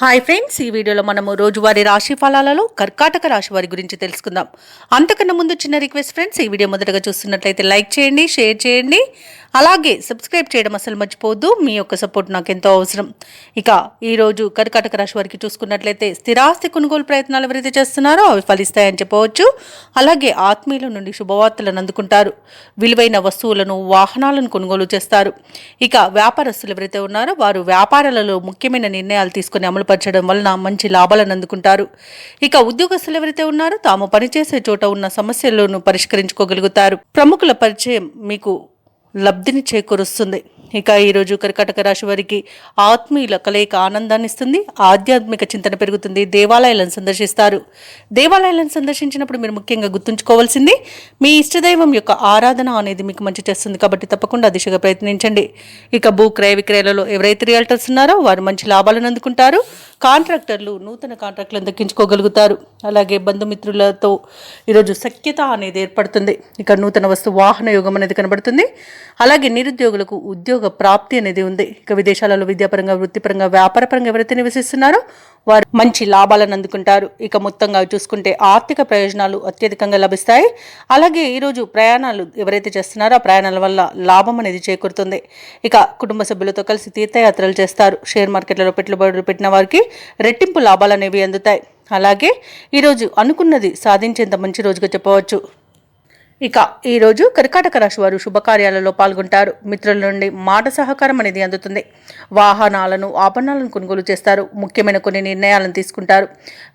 Hi friends ఈ వీడియోలో మనము రోజువారీ రాశి ఫలాలలో కర్కాటక రాశి వారి గురించి తెలుసుకుందాం. అంతకన్నా ముందు చిన్న రిక్వెస్ట్ ఫ్రెండ్స్ ఈ వీడియో మొదటగా చూస్తున్నట్లయితే లైక్ చేయండి షేర్ చేయండి. అలాగే సబ్స్క్రైబ్ చేయడం అసలు మర్చిపోవద్దు. మీ యొక్క సపోర్ట్ నాకు ఎంతో అవసరం. ఇక ఈరోజు కర్కాటక రాశి వారికి చూసుకున్నట్లయితే స్థిరాస్తి కొనుగోలు ప్రయత్నాలు ఎవరైతే చేస్తున్నారో అవి ఫలిస్తాయని చెప్పవచ్చు. అలాగే ఆత్మీయుల నుండి శుభవార్తలను అందుకుంటారు. విలువైన వస్తువులను వాహనాలను కొనుగోలు చేస్తారు. ఇక వ్యాపారస్తులు ఎవరైతే ఉన్నారో వారు వ్యాపారాలలో ముఖ్యమైన నిర్ణయాలు తీసుకుని అమలుపరచడం వలన మంచి లాభాలను అందుకుంటారు. ఇక ఉద్యోగస్తులు ఎవరైతే ఉన్నారో తాము పనిచేసే చోట ఉన్న సమస్యలను పరిష్కరించుకోగలుగుతారు. ప్రముఖుల పరిచయం మీకు లబ్ధిని చేకూరుస్తుంది. ఇక ఈరోజు కర్కాటక రాశి వారికి ఆత్మీయుల కలయిక ఆనందాన్ని ఇస్తుంది ఆధ్యాత్మిక చింతన పెరుగుతుంది దేవాలయాలను సందర్శిస్తారు. దేవాలయాలను సందర్శించినప్పుడు మీరు ముఖ్యంగా గుర్తుంచుకోవాల్సింది మీ ఇష్టదైవం యొక్క ఆరాధన అనేది మీకు మంచి చేస్తుంది కాబట్టి తప్పకుండా దిశగా ప్రయత్నించండి. ఇక భూ క్రయ విక్రయాలలో ఎవరైతే రియల్టర్స్ ఉన్నారో వారు మంచి లాభాలను అందుకుంటారు కాంట్రాక్టర్లు నూతన కాంట్రాక్టులను దక్కించుకోగలుగుతారు. అలాగే బంధుమిత్రులతో ఈరోజు సఖ్యత అనేది ఏర్పడుతుంది. ఇక నూతన వస్తు వాహన యోగం అనేది కనబడుతుంది. అలాగే నిరుద్యోగులకు ఉద్యోగ ప్రాప్తి అనేది ఉంది. ఇక విదేశాలలో విద్యాపరంగా వృత్తిపరంగా వ్యాపారపరంగా ఎవరైతే నివసిస్తున్నారో వారు మంచి లాభాలను అందుకుంటారు. ఇక మొత్తంగా చూసుకుంటే ఆర్థిక ప్రయోజనాలు అత్యధికంగా లభిస్తాయి. అలాగే ఈరోజు ప్రయాణాలు ఎవరైతే చేస్తున్నారో ఆ ప్రయాణాల వల్ల లాభం అనేది చేకూరుతుంది. ఇక కుటుంబ సభ్యులతో కలిసి తీర్థయాత్రలు చేస్తారు. షేర్ మార్కెట్లలో పెట్టుబడులు పెట్టిన వారికి రెట్టింపు లాభాలు అనేవి అందుతాయి. అలాగే ఈరోజు అనుకున్నది సాధించేంత మంచి రోజుగా చెప్పవచ్చు. ఇక ఈరోజు కర్కాటక రాశి వారు శుభకార్యాలలో పాల్గొంటారు. మిత్రుల నుండి మాట సహకారం అనేది అందుతుంది. వాహనాలను ఆభరణాలను కొనుగోలు చేస్తారు. ముఖ్యమైన కొన్ని నిర్ణయాలను తీసుకుంటారు.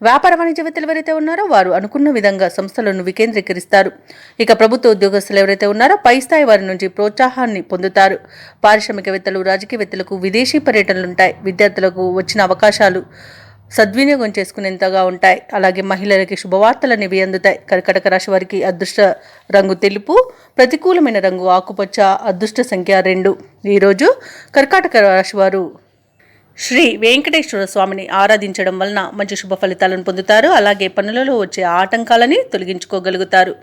వ్యాపార వాణిజ్య వ్యక్తులు ఎవరైతే ఉన్నారో వారు అనుకున్న విధంగా సంస్థలను వికేంద్రీకరిస్తారు. ఇక ప్రభుత్వ ఉద్యోగస్తులు ఎవరైతే ఉన్నారో పై స్థాయి వారి నుంచి ప్రోత్సాహాన్ని పొందుతారు. పారిశ్రామికవేత్తలు రాజకీయవేత్తలకు విదేశీ పర్యటనలు ఉంటాయి. విద్యార్థులకు వచ్చిన అవకాశాలు సద్వినియోగం చేసుకునేంతగా ఉంటాయి. అలాగే మహిళలకి శుభవార్తలు అనేవి అందుతాయి. కర్కటక రాశి వారికి అదృష్ట రంగు తెలుపు ప్రతికూలమైన రంగు ఆకుపచ్చ అదృష్ట సంఖ్య రెండు. ఈరోజు కర్కాటక రాశి వారు శ్రీ వెంకటేశ్వర స్వామిని ఆరాధించడం వలన మంచి శుభ ఫలితాలను పొందుతారు. అలాగే పనులలో వచ్చే ఆటంకాలని తొలగించుకోగలుగుతారు.